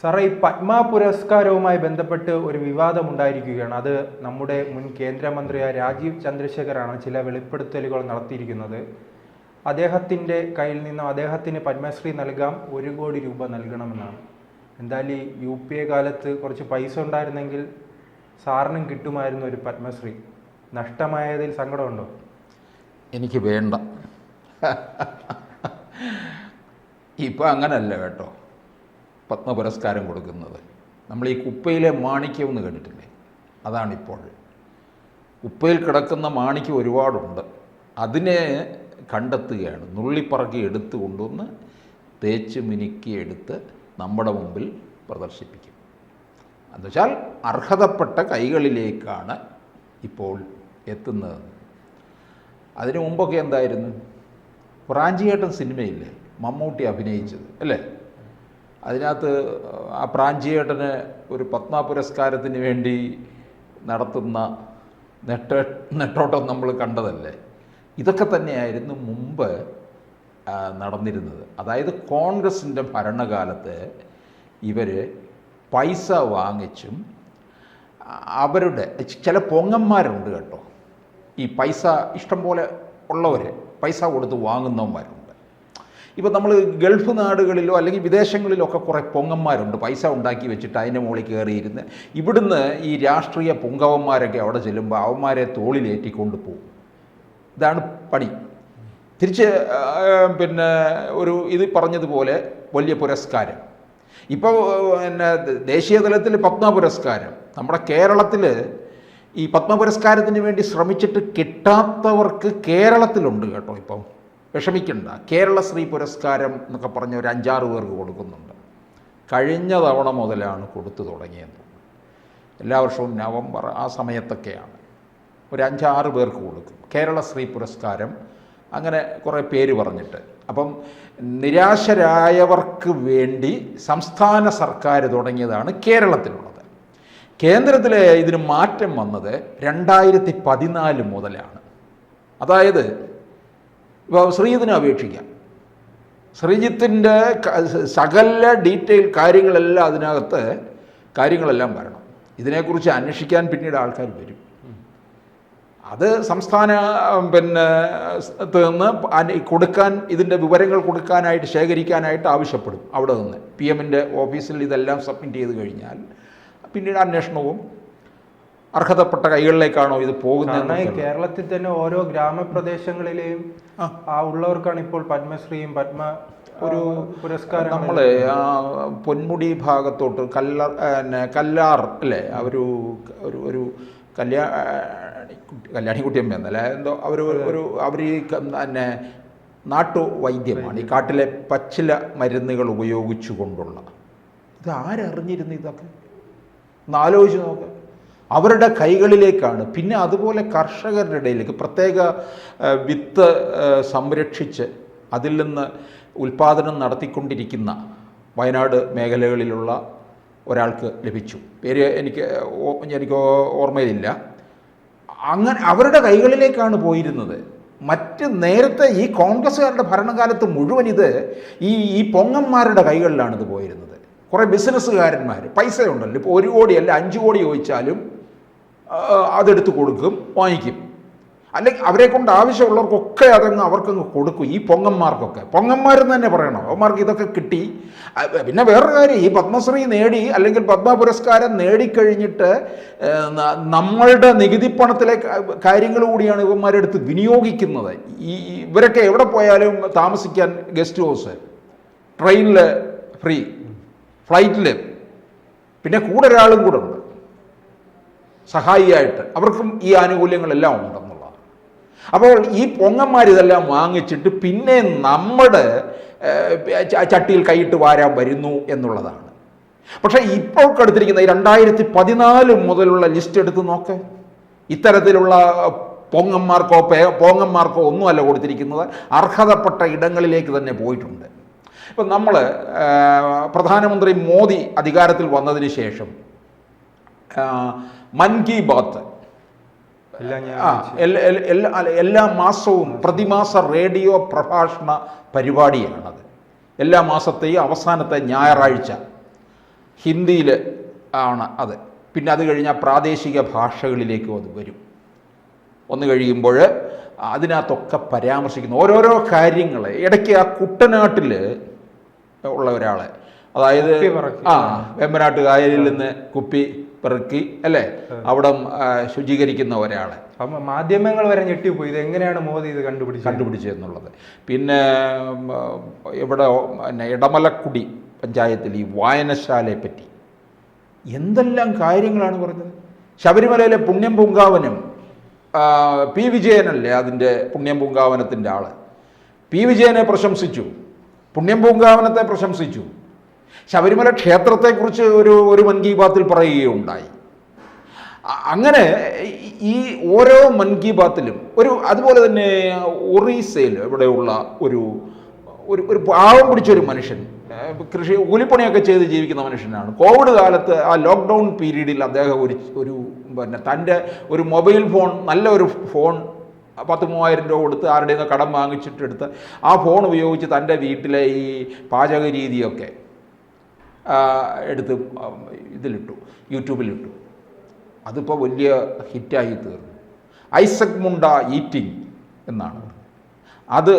സാറേ ഈ പത്മ പുരസ്കാരവുമായി ബന്ധപ്പെട്ട് ഒരു വിവാദമുണ്ടായിരിക്കുകയാണ്. അത് നമ്മുടെ മുൻ കേന്ദ്രമന്ത്രിയായ രാജീവ് ചന്ദ്രശേഖറാണ് ചില വെളിപ്പെടുത്തലുകൾ നടത്തിയിരിക്കുന്നത്. അദ്ദേഹത്തിന്റെ കയ്യിൽ നിന്നും അദ്ദേഹത്തിന് പത്മശ്രീ നൽകാം ഒരു കോടി രൂപ നൽകണമെന്നാണ്. എന്തായാലും യു പി എ കാലത്ത് കുറച്ച് പൈസ ഉണ്ടായിരുന്നെങ്കിൽ സാറിനും കിട്ടുമായിരുന്നു ഒരു പത്മശ്രീ. നഷ്ടമായതിൽ സങ്കടമുണ്ടോ? എനിക്ക് വേണ്ട. ഇപ്പം അങ്ങനല്ല കേട്ടോ. പത്മ പുരസ്കാരം കൊടുക്കുന്നത്. നമ്മൾ ഈ കുപ്പയിലെ മാണിക്യം എന്ന് കേട്ടിട്ടില്ലേ? അതാണിപ്പോൾ. കുപ്പയിൽ കിടക്കുന്ന മാണിക്യം ഒരുപാടുണ്ട്. അതിനെ കണ്ടെത്തുകയാണ്. നുള്ളിപ്പറക്കി എടുത്ത് കൊണ്ടുവന്ന് തേച്ച് മിനുക്കി എടുത്ത് നമ്മുടെ മുമ്പിൽ പ്രദർശിപ്പിക്കും. എന്നുവെച്ചാൽ അർഹതപ്പെട്ട കൈകളിലേക്കാണ് ഇപ്പോൾ എത്തുന്നത്. അതിനു മുമ്പൊക്കെ എന്തായിരുന്നു? പ്രാഞ്ചിയേട്ടൻ സിനിമയില്ലേ? മമ്മൂട്ടി അഭിനയിച്ചത് അല്ലേ? അതിനകത്ത് ആ പ്രാഞ്ചിയേട്ടന് ഒരു പത്മ പുരസ്കാരത്തിന് വേണ്ടി നടത്തുന്ന നെട്ട നെട്ടോട്ടം നമ്മൾ കണ്ടതല്ലേ? ഇതൊക്കെ തന്നെയായിരുന്നു മുമ്പ് നടന്നിരുന്നത്. അതായത് കോൺഗ്രസിന്റെ ഭരണകാലത്ത് ഇവർ പൈസ വാങ്ങിച്ചും അവരുടെ ചില പൊങ്ങന്മാരുണ്ട് കേട്ടോ. ഈ പൈസ ഇഷ്ടം പോലെ ഉള്ളവർ പൈസ കൊടുത്ത് വാങ്ങുന്നവന്മാരുണ്ട്. ഇപ്പം നമ്മൾ ഗൾഫ് നാടുകളിലോ അല്ലെങ്കിൽ വിദേശങ്ങളിലോ ഒക്കെ കുറേ പൊങ്ങന്മാരുണ്ട്. പൈസ ഉണ്ടാക്കി വെച്ചിട്ട് അതിന്റെ മുകളിൽ കയറിയിരുന്ന് ഇവിടുന്ന് ഈ രാഷ്ട്രീയ പൊങ്കവന്മാരൊക്കെ അവിടെ ചെല്ലുമ്പോൾ അവന്മാരെ തോളിലേറ്റിക്കൊണ്ട് പോകും. ഇതാണ് പണി. തിരിച്ച് പിന്നെ ഒരു ഇത് പറഞ്ഞതുപോലെ വലിയ പുരസ്കാരം. ഇപ്പോൾ പിന്നെ ദേശീയ തലത്തിൽ പത്മ പുരസ്കാരം. നമ്മുടെ കേരളത്തിൽ ഈ പത്മ പുരസ്കാരത്തിന് വേണ്ടി ശ്രമിച്ചിട്ട് കിട്ടാത്തവർക്ക് കേരളത്തിലുണ്ട് കേട്ടോ ഇപ്പം. വിഷമിക്കണ്ട. കേരളശ്രീ പുരസ്കാരം എന്നൊക്കെ പറഞ്ഞ ഒരു അഞ്ചാറ് പേർക്ക് കൊടുക്കുന്നുണ്ട്. കഴിഞ്ഞ തവണ മുതലാണ് കൊടുത്തു തുടങ്ങിയത്. എല്ലാ വർഷവും നവംബർ ആ സമയത്തൊക്കെയാണ്. ഒരു അഞ്ചാറ് പേർക്ക് കൊടുക്കും. കേരളശ്രീ പുരസ്കാരം അങ്ങനെ കുറേ പേര് പറഞ്ഞിട്ട്. അപ്പം നിരാശരായവർക്ക് വേണ്ടി സംസ്ഥാന സർക്കാർ തുടങ്ങിയതാണ് കേരളത്തിലുള്ളത്. കേന്ദ്രത്തിലെ ഇതിന് മാറ്റം വന്നത് രണ്ടായിരത്തി പതിനാല് മുതലാണ്. അതായത് ഇപ്പോൾ ശ്രീജിത്തിനെ അപേക്ഷിക്കാം. ശ്രീജിത്തിന്റെ സകല ഡീറ്റെയിൽ കാര്യങ്ങളെല്ലാം അതിനകത്ത് കാര്യങ്ങളെല്ലാം വരണം. ഇതിനെക്കുറിച്ച് അന്വേഷിക്കാൻ പിന്നീട് ആൾക്കാർ വരും. അത് സംസ്ഥാന പിന്നെ നിന്ന് കൊടുക്കാൻ ഇതിന്റെ വിവരങ്ങൾ കൊടുക്കാനായിട്ട് ശേഖരിക്കാനായിട്ട് ആവശ്യപ്പെടും അവിടെ നിന്ന്. പി എമ്മിന്റെ ഓഫീസിൽ ഇതെല്ലാം സബ്മിറ്റ് ചെയ്ത് കഴിഞ്ഞാൽ പിന്നീട് അന്വേഷണവും അർഹതപ്പെട്ട കൈകളിലേക്കാണോ ഇത് പോകുന്നത് കേരളത്തിൽ തന്നെ ഓരോ ഗ്രാമപ്രദേശങ്ങളിലെയും ആ. ഉള്ളവർക്കാണ് ഇപ്പോൾ പത്മശ്രീയും പത്മ ഒരു പുരസ്കാരം നമ്മൾ പൊന്മുടി ഭാഗത്തോട്ട് കല്ലാർ പിന്നെ കല്ലാർ അല്ലേ? ഒരു ഒരു ഒരു കല്യാണി കല്യാണിക്കുട്ടിയമ്മ എന്നല്ല? എന്തോ അവർ ഒരു അവർ ഈ പിന്നെ നാട്ടു വൈദ്യമാണ്. ഈ കാട്ടിലെ പച്ചില മരുന്നുകൾ ഉപയോഗിച്ചു കൊണ്ടുള്ള ഇത് ആരറിഞ്ഞിരുന്നു ഇതൊക്കെ? ഒന്ന് ആലോചിച്ച് നോക്ക്. അവരുടെ കൈകളിലേക്കാണ്. പിന്നെ അതുപോലെ കർഷകരുടെ ഇടയിലേക്ക് പ്രത്യേക വിത്ത് സംരക്ഷിച്ച് അതിൽ നിന്ന് ഉൽപ്പാദനം നടത്തിക്കൊണ്ടിരിക്കുന്ന വയനാട് മേഖലകളിലുള്ള ഒരാൾക്ക് ലഭിച്ചു. പേര് എനിക്ക് എനിക്ക് ഓർമ്മയില്ല അങ്ങനെ അവരുടെ കൈകളിലേക്കാണ് പോയിരുന്നത്. മറ്റ് നേരത്തെ ഈ കോൺഗ്രസ്സുകാരുടെ ഭരണകാലത്ത് മുഴുവൻ ഇത് ഈ ഈ പൊങ്ങന്മാരുടെ കൈകളിലാണ് ഇത് പോയിരുന്നത്. കുറേ ബിസിനസ്സുകാരന്മാർ പൈസ ഉണ്ടല്ലോ. ഇപ്പോൾ ഒരു കോടി അല്ല അഞ്ച് കോടി ചോദിച്ചാലും അതെടുത്ത് കൊടുക്കും വാങ്ങിക്കും. അല്ലെങ്കിൽ അവരെ കൊണ്ട് ആവശ്യമുള്ളവർക്കൊക്കെ അതങ്ങ് അവർക്കങ്ങ് കൊടുക്കും ഈ പൊങ്ങന്മാർക്കൊക്കെ. പൊങ്ങന്മാരെന്ന് തന്നെ പറയണം. അവന്മാർക്ക് ഇതൊക്കെ കിട്ടി. പിന്നെ വേറൊരു കാര്യം ഈ പത്മശ്രീ നേടി അല്ലെങ്കിൽ പത്മ പുരസ്കാരം നേടിക്കഴിഞ്ഞിട്ട് നമ്മളുടെ നികുതി പണത്തിലെ കാര്യങ്ങൾ കൂടിയാണ് ഇവന്മാരെടുത്ത് വിനിയോഗിക്കുന്നത്. ഈ ഇവരൊക്കെ എവിടെ പോയാലും താമസിക്കാൻ ഗസ്റ്റ് ഹൗസ് ട്രെയിനിൽ ഫ്രീ ഫ്ലൈറ്റിൽ പിന്നെ കൂടെ ഒരാളും കൂടെ ഉണ്ട്. സഹായിയായിട്ട് അവർക്കും ഈ ആനുകൂല്യങ്ങളെല്ലാം ഉണ്ടെന്നുള്ളതാണ്. അപ്പോൾ ഈ പൊങ്ങന്മാർ ഇതെല്ലാം വാങ്ങിച്ചിട്ട് പിന്നെ നമ്മുടെ ചട്ടിയിൽ കൈയിട്ട് വാരാൻ വരുന്നു എന്നുള്ളതാണ്. പക്ഷേ ഇപ്പോൾ എടുത്തിരിക്കുന്ന ഈ രണ്ടായിരത്തി പതിനാല് മുതലുള്ള ലിസ്റ്റ് എടുത്ത് നോക്ക്. ഇത്തരത്തിലുള്ള പൊങ്ങന്മാർക്കോ പേ പോങ്ങന്മാർക്കോ ഒന്നുമല്ല കൊടുത്തിരിക്കുന്നത്. അർഹതപ്പെട്ട ഇടങ്ങളിലേക്ക് തന്നെ പോയിട്ടുണ്ട്. ഇപ്പം നമ്മൾ പ്രധാനമന്ത്രി മോദി അധികാരത്തിൽ വന്നതിന് ശേഷം മൻ കി ബാത്ത്. എല്ലാ മാസവും പ്രതിമാസ റേഡിയോ പ്രഭാഷണ പരിപാടിയാണത്. എല്ലാ മാസത്തെയും അവസാനത്തെ ഞായറാഴ്ച ഹിന്ദിയിൽ ആണ് അത്. പിന്നെ അത് കഴിഞ്ഞാൽ പ്രാദേശിക ഭാഷകളിലേക്കും അത് വരും. ഒന്ന് കഴിയുമ്പോൾ അതിനകത്തൊക്കെ പരാമർശിക്കുന്നു. ഓരോരോ കാര്യങ്ങൾ ഇടയ്ക്ക് ആ കുട്ടനാട്ടിൽ ഉള്ള ഒരാളെ. അതായത് ആ വേമ്പനാട്ടുകായലിൽ നിന്ന് കുപ്പി പെറുക്കി അല്ലേ? അവിടെ ശുചീകരിക്കുന്ന ഒരാളെ. അപ്പം മാധ്യമങ്ങൾ വരെ ഞെട്ടിപ്പോയി. ഇത് എങ്ങനെയാണ് മോദി ഇത് കണ്ടുപിടിച്ചത്? കണ്ടുപിടിച്ചെന്നുള്ളത് പിന്നെ ഇവിടെ പിന്നെ ഇടമലക്കുടി പഞ്ചായത്തിൽ ഈ വായനശാലയെ പറ്റി. എന്തെല്ലാം കാര്യങ്ങളാണ് പറഞ്ഞത്? ശബരിമലയിലെ പുണ്യം പൂങ്കാവനം പി. വിജയനല്ലേ അതിന്റെ പുണ്യം പൂങ്കാവനത്തിന്റെ ആൾ? പി. വിജയനെ പ്രശംസിച്ചു. പുണ്യം പൂങ്കാവനത്തെ പ്രശംസിച്ചു. ശബരിമല ക്ഷേത്രത്തെക്കുറിച്ച് ഒരു ഒരു മൻ കി ബാത്തിൽ പറയുകയുണ്ടായി. അങ്ങനെ ഈ- ഓരോ മൻ കി ബാത്തിലും ഒരു അതുപോലെ തന്നെ ഒറീസയിൽ ഇവിടെയുള്ള ഒരു ഒരു ഒരു പാവം പിടിച്ചൊരു മനുഷ്യൻ കൃഷി കൂലിപ്പണിയൊക്കെ ചെയ്ത് ജീവിക്കുന്ന മനുഷ്യനാണ്. കോവിഡ് കാലത്ത് ആ ലോക്ക്ഡൗൺ പീരീഡിൽ അദ്ദേഹം ഒരു ഒരു പിന്നെ തന്റെ ഒരു മൊബൈൽ ഫോൺ നല്ല ഒരു ഫോൺ പത്ത് മൂവായിരം രൂപ കൊടുത്ത് ആരുടെയും കടം വാങ്ങിച്ചിട്ടെടുത്ത് ആ ഫോൺ ഉപയോഗിച്ച് തന്റെ വീട്ടിലെ ഈ പാചക രീതിയൊക്കെ എടുത്ത് ഇതിലിട്ടു യൂട്യൂബിലിട്ടു. അതിപ്പോൾ വലിയ ഹിറ്റായി തീർന്നു. ഐസക് മുണ്ട ഈറ്റിംഗ് എന്നാണ് അത്.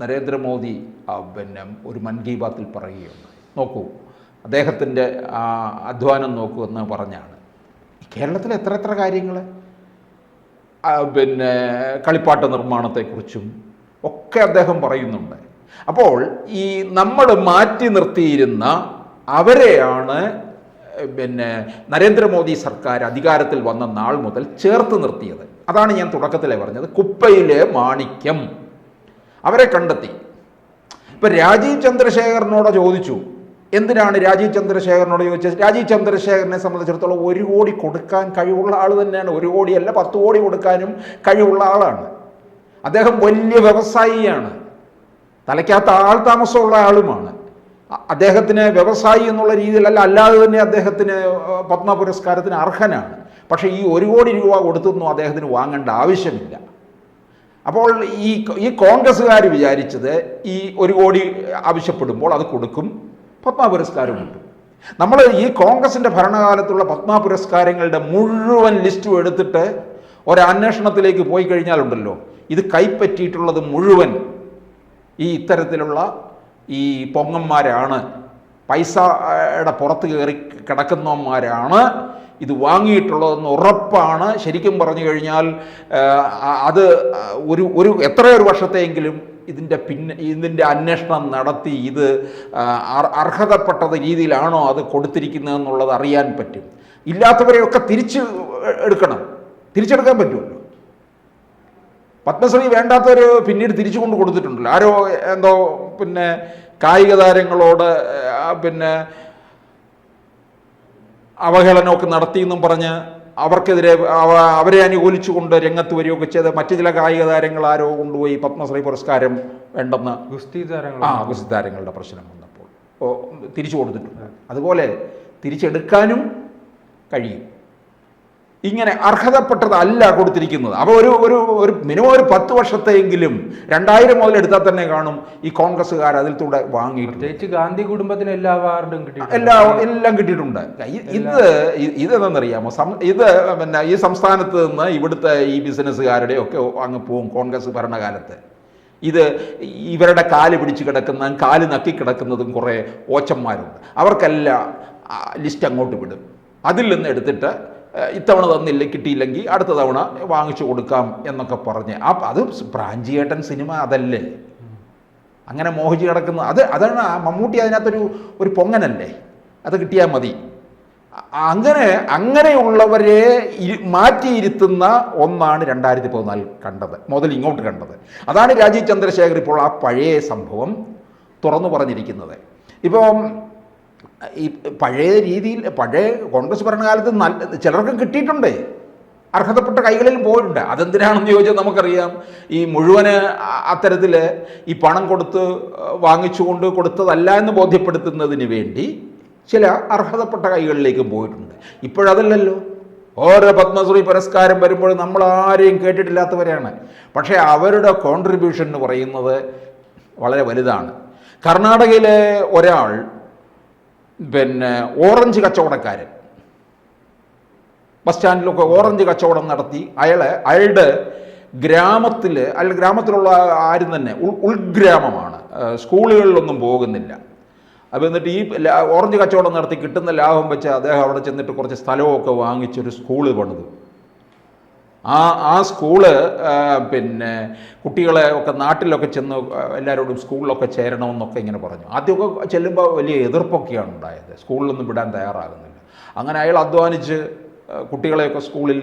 നരേന്ദ്രമോദി പിന്നെ ഒരു മൻ കി ബാത്തിൽ പറയുകയുണ്ട് നോക്കൂ അദ്ദേഹത്തിന്റെ അധ്വാനം നോക്കൂ എന്ന് പറഞ്ഞാണ്. കേരളത്തിൽ എത്ര എത്ര കാര്യങ്ങൾ? പിന്നെ കളിപ്പാട്ട നിർമ്മാണത്തെക്കുറിച്ചും ഒക്കെ അദ്ദേഹം പറയുന്നുണ്ട്. അപ്പോൾ ഈ നമ്മൾ മാറ്റി നിർത്തിയിരുന്ന അവരെയാണ് പിന്നെ നരേന്ദ്രമോദി സർക്കാർ അധികാരത്തിൽ വന്ന നാൾ മുതൽ ചേർത്ത് നിർത്തിയത്. അതാണ് ഞാൻ തുടക്കത്തിലെ പറഞ്ഞത്. കുപ്പയിലെ മാണിക്യം. അവരെ കണ്ടെത്തി. ഇപ്പൊ രാജീവ് ചന്ദ്രശേഖരനോട് ചോദിച്ചു. എന്തിനാണ് രാജീവ് ചന്ദ്രശേഖരനോട് ചോദിച്ചത്? രാജീവ് ചന്ദ്രശേഖരനെ സംബന്ധിച്ചിടത്തോളം ഒരു കോടി കൊടുക്കാൻ കഴിവുള്ള ആൾ തന്നെയാണ്. ഒരു കോടിയല്ല പത്ത് കോടി കൊടുക്കാനും കഴിവുള്ള ആളാണ്. അദ്ദേഹം വലിയ വ്യവസായിയാണ്. തലയ്ക്കകത്ത് ആൾ താമസമുള്ള ആളുമാണ്. അദ്ദേഹത്തിന് വ്യവസായി എന്നുള്ള രീതിയിലല്ല അല്ലാതെ തന്നെ അദ്ദേഹത്തിന് പത്മ പുരസ്കാരത്തിന് അർഹനാണ്. പക്ഷേ ഈ ഒരു കോടി രൂപ കൊടുത്തൊന്നും അദ്ദേഹത്തിന് വാങ്ങേണ്ട ആവശ്യമില്ല. അപ്പോൾ ഈ ഈ കോൺഗ്രസ്സുകാർ വിചാരിച്ചത് ഈ ഒരു കോടി ആവശ്യപ്പെടുമ്പോൾ അത് കൊടുക്കും പത്മ പുരസ്കാരം കിട്ടും നമ്മൾ ഈ കോൺഗ്രസിന്റെ ഭരണകാലത്തുള്ള പത്മ പുരസ്കാരങ്ങളുടെ മുഴുവൻ ലിസ്റ്റും എടുത്തിട്ട് ഒരന്വേഷണത്തിലേക്ക് പോയി കഴിഞ്ഞാലുണ്ടല്ലോ ഇത് കൈപ്പറ്റിയിട്ടുള്ളത് മുഴുവൻ ഈ ഇത്തരത്തിലുള്ള ഈ പൊങ്ങന്മാരാണ്. പൈസയുടെ പുറത്ത് കയറി കിടക്കുന്നവന്മാരാണ്. ഇത് വാങ്ങിയിട്ടുള്ളതെന്ന് ഉറപ്പാണ്. ശരിക്കും പറഞ്ഞു കഴിഞ്ഞാൽ അത് ഒരു ഒരു എത്രയൊരു വർഷത്തെയെങ്കിലും ഇതിന്റെ പിന്നെ ഇതിന്റെ അന്വേഷണം നടത്തി ഇത് അർഹതപ്പെട്ട രീതിയിലാണോ അത് കൊടുത്തിരിക്കുന്നതെന്നുള്ളത് അറിയാൻ പറ്റും. ഇല്ലാത്തവരെയൊക്കെ തിരിച്ച് എടുക്കണം. തിരിച്ചെടുക്കാൻ പറ്റുമല്ലോ. പത്മശ്രീ വേണ്ടാത്തവർ പിന്നീട് തിരിച്ചു കൊണ്ട് കൊടുത്തിട്ടുണ്ടല്ലോ. ആരോ എന്തോ പിന്നെ കായിക താരങ്ങളോട് പിന്നെ അവഹേളനമൊക്കെ നടത്തിയെന്നും പറഞ്ഞ് അവർക്കെതിരെ അവ- അവരെ അനുകൂലിച്ചുകൊണ്ട് രംഗത്ത് വരികയൊക്കെ ചെയ്ത് മറ്റു ചില കായിക താരങ്ങൾ ആരോ കൊണ്ടുപോയി പത്മശ്രീ പുരസ്കാരം വേണ്ടെന്ന് ഗുസ്തി താരങ്ങൾ ആ ഗുസ്തി താരങ്ങളുടെ പ്രശ്നം വന്നപ്പോൾ. ഓ തിരിച്ചു കൊടുത്തിട്ടുണ്ട്. അതുപോലെ തിരിച്ചെടുക്കാനും കഴിയും. ഇങ്ങനെ അർഹതപ്പെട്ടതല്ല കൊടുത്തിരിക്കുന്നത്. അപ്പോൾ ഒരു ഒരു ഒരു മിനിമം ഒരു പത്ത് വർഷത്തെയെങ്കിലും രണ്ടായിരം മുതൽ എടുത്താൽ തന്നെ കാണും ഈ കോൺഗ്രസ്സുകാർ അതിൽ കൂടെ വാങ്ങി പ്രത്യേകിച്ച് ഗാന്ധി കുടുംബത്തിന് എല്ലാ അവാർഡും കിട്ടി എല്ലാ എല്ലാം കിട്ടിയിട്ടുണ്ട്. ഇത് ഇതെന്നറിയാമോ ഇത് പിന്നെ ഈ സംസ്ഥാനത്ത് നിന്ന് ഇവിടുത്തെ ഈ ബിസിനസ്സുകാരുടെ ഒക്കെ അങ്ങ് പോവും കോൺഗ്രസ് ഭരണകാലത്ത്. ഇത് ഇവരുടെ കാൽ പിടിച്ച് കിടക്കുന്ന കാൽ നക്കി കിടക്കുന്നതും കുറേ ഓച്ചന്മാരുണ്ട്. അവർക്കെല്ലാം ലിസ്റ്റ് അങ്ങോട്ട് വിടും. അതിൽ നിന്ന് എടുത്തിട്ട് ഇത്തവണ തന്നില്ല കിട്ടിയില്ലെങ്കിൽ അടുത്ത തവണ വാങ്ങിച്ചു കൊടുക്കാം എന്നൊക്കെ പറഞ്ഞ്. ആ അത് പ്രാഞ്ചിയേട്ടൻ സിനിമ അതല്ലേ? അങ്ങനെ മോഹിച്ച് കിടക്കുന്ന അത് അതാണ് മമ്മൂട്ടി അതിനകത്തൊരു ഒരു പൊങ്ങനല്ലേ? അത് കിട്ടിയാൽ മതി. അങ്ങനെ അങ്ങനെയുള്ളവരെ മാറ്റിയിരുത്തുന്ന ഒന്നാണ് രണ്ടായിരത്തി പതിനാലിൽ കണ്ടത് മുതൽ ഇങ്ങോട്ട് കണ്ടത്. അതാണ് രാജീവ് ചന്ദ്രശേഖർ ഇപ്പോൾ ആ പഴയ സംഭവം തുറന്നു പറഞ്ഞിരിക്കുന്നത്. ഇപ്പം ഈ പഴയ രീതിയിൽ പഴയ കോൺഗ്രസ് ഭരണകാലത്ത് നല്ല ചിലർക്കും കിട്ടിയിട്ടുണ്ട്. അർഹതപ്പെട്ട കൈകളിൽ പോയിട്ടുണ്ട്. അതെന്തിനാണെന്ന് ചോദിച്ചാൽ നമുക്കറിയാം. ഈ മുഴുവൻ അത്തരത്തിൽ ഈ പണം കൊടുത്ത് വാങ്ങിച്ചുകൊണ്ട് കൊടുത്തതല്ല എന്ന് ബോധ്യപ്പെടുത്തുന്നതിന് വേണ്ടി ചില അർഹതപ്പെട്ട കൈകളിലേക്കും പോയിട്ടുണ്ട്. ഇപ്പോഴതല്ലല്ലോ. ഓരോ പത്മശ്രീ പുരസ്കാരം വരുമ്പോൾ നമ്മൾ ആരെയും കേട്ടിട്ടില്ലാത്തവരാണ്. പക്ഷേ അവരുടെ കോൺട്രിബ്യൂഷൻ എന്ന് പറയുന്നത് വളരെ വലുതാണ്. കർണാടകയിലെ ഒരാൾ പിന്നെ ഓറഞ്ച് കച്ചവടക്കാരൻ. ബസ് സ്റ്റാൻഡിലൊക്കെ ഓറഞ്ച് കച്ചവടം നടത്തി. അയാളെ അയാളുടെ ഗ്രാമത്തിൽ അയാൾ ഗ്രാമത്തിലുള്ള ആരും തന്നെ ഉൾ ഉൾഗ്രാമമാണ്. സ്കൂളുകളിലൊന്നും പോകുന്നില്ല. അപ്പോൾ എന്നിട്ട് ഈ ഓറഞ്ച് കച്ചവടം നടത്തി കിട്ടുന്ന ലാഭം വെച്ച് അദ്ദേഹം അവിടെ ചെന്നിട്ട് കുറച്ച് സ്ഥലമൊക്കെ വാങ്ങിച്ചൊരു സ്കൂൾ പണിതു. ആ ആ സ്കൂൾ പിന്നെ കുട്ടികളെ ഒക്കെ നാട്ടിലൊക്കെ ചെന്ന് എല്ലാവരോടും സ്കൂളിലൊക്കെ ചേരണമെന്നൊക്കെ ഇങ്ങനെ പറഞ്ഞു. ആദ്യമൊക്കെ ചെല്ലുമ്പോൾ വലിയ എതിർപ്പൊക്കെയാണ് ഉണ്ടായത്. സ്കൂളിലൊന്നും വിടാൻ തയ്യാറാകുന്നില്ല. അങ്ങനെ അയാൾ അധ്വാനിച്ച് കുട്ടികളെയൊക്കെ സ്കൂളിൽ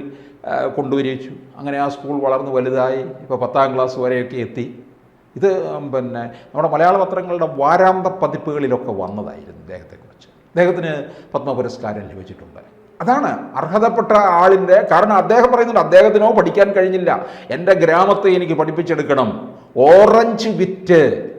കൊണ്ടുവരിച്ചു. അങ്ങനെ ആ സ്കൂൾ വളർന്ന് വലുതായി. ഇപ്പോൾ പത്താം ക്ലാസ് വരെയൊക്കെ എത്തി. ഇത് പിന്നെ നമ്മുടെ മലയാള പത്രങ്ങളുടെ വാരാന്ത പതിപ്പുകളിലൊക്കെ വന്നതായിരുന്നു അദ്ദേഹത്തെക്കുറിച്ച് അദ്ദേഹത്തിന് പത്മ പുരസ്കാരം ലഭിച്ചിട്ടുണ്ട്. അതാണ് അർഹതപ്പെട്ട ആളിന്റെ കാരണം അദ്ദേഹം പറയുന്നുണ്ട് അദ്ദേഹത്തിനോ പഠിക്കാൻ കഴിഞ്ഞില്ല. എന്റെ ഗ്രാമത്തെ എനിക്ക് പഠിപ്പിച്ചെടുക്കണം. ഓറഞ്ച് വിറ്റ്.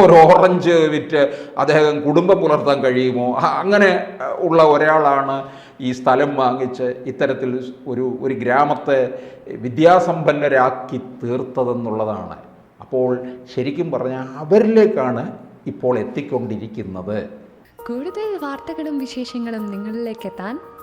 ഒരു ഓറഞ്ച് വിറ്റ് അദ്ദേഹം കുടുംബം പുലർത്താൻ കഴിയുമോ? അങ്ങനെ ഉള്ള ഒരാളാണ് ഈ സ്ഥലം വാങ്ങിച്ച് ഇത്തരത്തിൽ ഒരു ഒരു ഗ്രാമത്തെ വിദ്യാസമ്പന്നരാക്കി തീർത്തതെന്നുള്ളതാണ്. അപ്പോൾ ശരിക്കും പറഞ്ഞാൽ അവരിലേക്കാണ് ഇപ്പോൾ എത്തിക്കൊണ്ടിരിക്കുന്നത്. കൂടുതൽ വാർത്തകളും വിശേഷങ്ങളും നിങ്ങളിലേക്ക് എത്താൻ